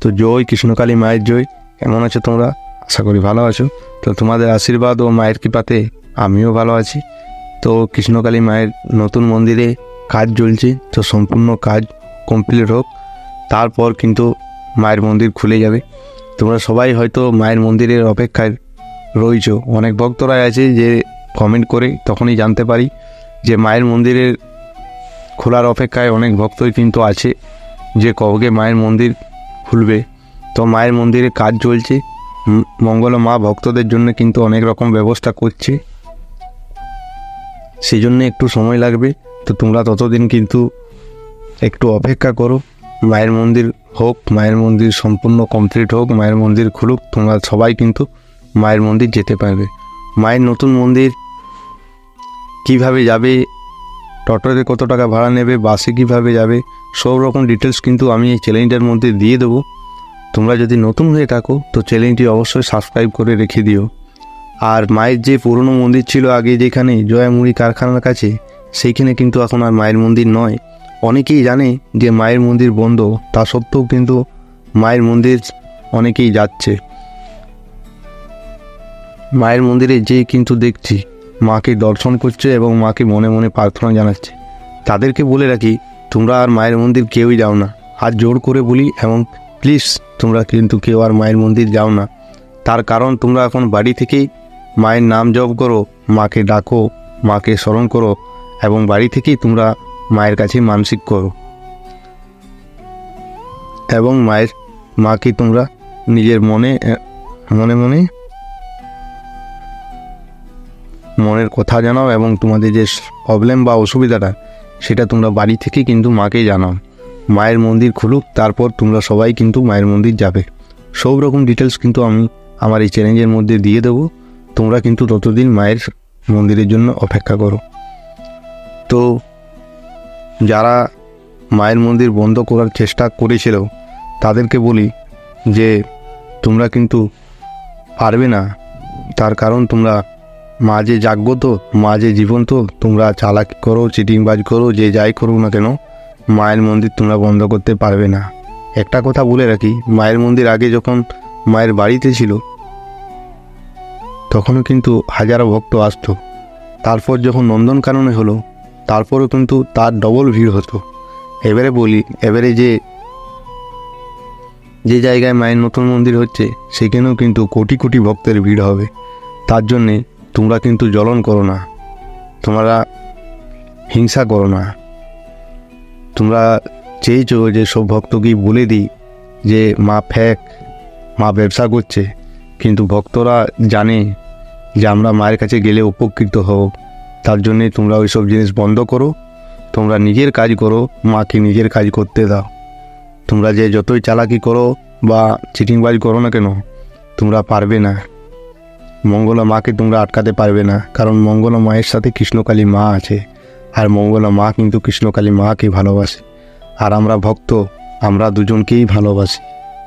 তো জয় কৃষ্ণকালী মায়ের জয়। কেমন আছো তোমরা? আশা করি ভালো আছো। তো তোমাদের আশীর্বাদ ও মায়ের কৃপাতে আমিও ভালো আছি। তো কৃষ্ণকালী মায়ের নতুন মন্দিরে কাজ চলছে। তো সম্পূর্ণ কাজ কমপ্লিট হোক। তারপর কিন্তু মায়ের মন্দির খুলে যাবে। তোমরা সবাই হয়তো মায়ের মন্দিরের অপেক্ষায় রয়েছ। অনেক ভক্তরাই আছে যে কমেন্ট করে তখনই জানতে পারি যে মায়ের মন্দিরের খোলার অপেক্ষায় অনেক ভক্তই কিন্তু আছে। যে কবে মায়ের মন্দির খুলবে তো মায়ের মন্দিরে কাজ চলছে। মঙ্গল মা ভক্তদের জন্য কিন্তু অনেক রকম ব্যবস্থা করছে। সেই জন্য একটু সময় লাগবে। তো তোমরা ততদিন কিন্তু একটু অপেক্ষা করো। মায়ের মন্দির হোক, মায়ের মন্দির সম্পূর্ণ কমপ্লিট হোক, মায়ের মন্দির খুলুক, তোমরা সবাই কিন্তু মায়ের মন্দির যেতে পারবে। মায়ের নতুন মন্দির কীভাবে যাবে টোটোতে কত টাকা ভাড়া নেবে, বাসে কীভাবে যাবে, সব রকম ডিটেলস কিন্তু আমি এই চ্যালেঞ্জটার মধ্যে দিয়ে দেবো। তোমরা যদি নতুন হয়ে থাকো, তো চ্যানেলটি অবশ্যই সাবস্ক্রাইব করে রেখে দিও। আর মায়ের যে পুরনো মন্দির ছিল আগে যেখানে জয়ামুড়ি কারখানার কাছে, সেইখানে কিন্তু এখন আর মায়ের মন্দির নয়। অনেকেই জানে যে মায়ের মন্দির বন্ধ, তা সত্ত্বেও কিন্তু মায়ের মন্দির অনেকেই যাচ্ছে। মায়ের মন্দিরে যে কিন্তু দেখছি মাকে দর্শন করছে এবং মাকে মনে মনে প্রার্থনা জানাচ্ছে। তাদেরকে বলে রাখি, তোমরা আর মায়ের মন্দির কেউই যাও না। আর জোর করে বলি এবং প্লিজ তোমরা কিন্তু কেউ আর মায়ের মন্দির যাও না। তার কারণ, তোমরা এখন বাড়ি থেকেই মায়ের নাম জপ করো, মাকে ডাকো, মাকে স্মরণ করো এবং বাড়ি থেকেই তোমরা মায়ের কাছে মানসিক করো। এবং মায়ের, মাকে তোমরা নিজের মনে মনে মনে মনের কথা জানাও এবং তোমাদের যে প্রবলেম বা অসুবিধাটা, সেটা তোমরা বাড়ি থেকেই কিন্তু মাকে জানাও। মায়ের মন্দির খুলুক, তারপর তোমরা সবাই কিন্তু মায়ের মন্দির যাবে। সব রকম ডিটেলস কিন্তু আমি আমার এই চ্যালেঞ্জের মধ্যে দিয়ে দেবো। তোমরা কিন্তু ততদিন মায়ের মন্দিরের জন্য অপেক্ষা করো। তো, যারা মায়ের মন্দির বন্ধ করার চেষ্টা করেছিল, তাদেরকে বলি যে, তোমরা কিন্তু পারবে না। তার কারণ তোমরা মা যে জাগ্রত, মা যে জীবন্ত, তোমরা চালাকি করো, চিটিংবাজ করো, যে যাই করো না কেন, মায়ের মন্দির তোমরা বন্ধ করতে পারবে না। একটা কথা বলে রাখি, মায়ের মন্দির আগে যখন মায়ের বাড়িতে ছিল, তখনও কিন্তু হাজারো ভক্ত আসতো। তারপর যখন নন্দনকাননে হলো, তারপরও কিন্তু তার ডবল ভিড় হতো। এবারে বলি, এবারে যে যে জায়গায় মায়ের নতুন মন্দির হচ্ছে, সেখানেও কিন্তু কোটি কোটি ভক্তের ভিড় হবে। তার জন্যে তোমরা কিন্তু জ্বলন করো না। তোমরা হিংসা করো না। তোমরা চেয়েছো যে সব ভক্তকেই বলে দিই যে মা ফ্যাক মা ব্যবসা করছে। কিন্তু ভক্তরা জানে যে আমরা মায়ের কাছে গেলে উপকৃত হব তার জন্যে তোমরা ওই সব জিনিস বন্ধ করো। তোমরা নিজের কাজ করো, মাকে নিজের কাজ করতে দাও। তোমরা যে যতই চালাকি করো বা চিটিংবাজ করো না কেন, তোমরা পারবে না। মঙ্গলা মাকে তোমরা আটকাতে পারবে না, কারণ মঙ্গলা মায়ের সাথে কৃষ্ণকালী মা আছে, আর মঙ্গলা মা কিন্তু কৃষ্ণকালী মাকে ভালোবাসে। আর আমরা ভক্ত, আমরা দুজনকেই ভালোবাসি।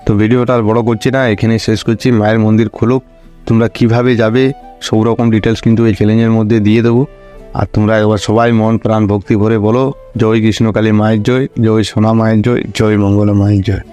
তো ভিডিওটা আর বড় করছি না এখানে শেষ করছি। মায়ের মন্দির খুলুক, তোমরা কীভাবে যাবে, সব রকম ডিটেলস কিন্তু এই চ্যালেঞ্জের মধ্যে দিয়ে দেবো। আর তোমরা একবার সবাই মন প্রাণ ভক্তি ভরে বলো, জয় কৃষ্ণকালী মায়ের জয় জয় সোনা মায়ের জয় জয় মঙ্গলা মায়ের জয়।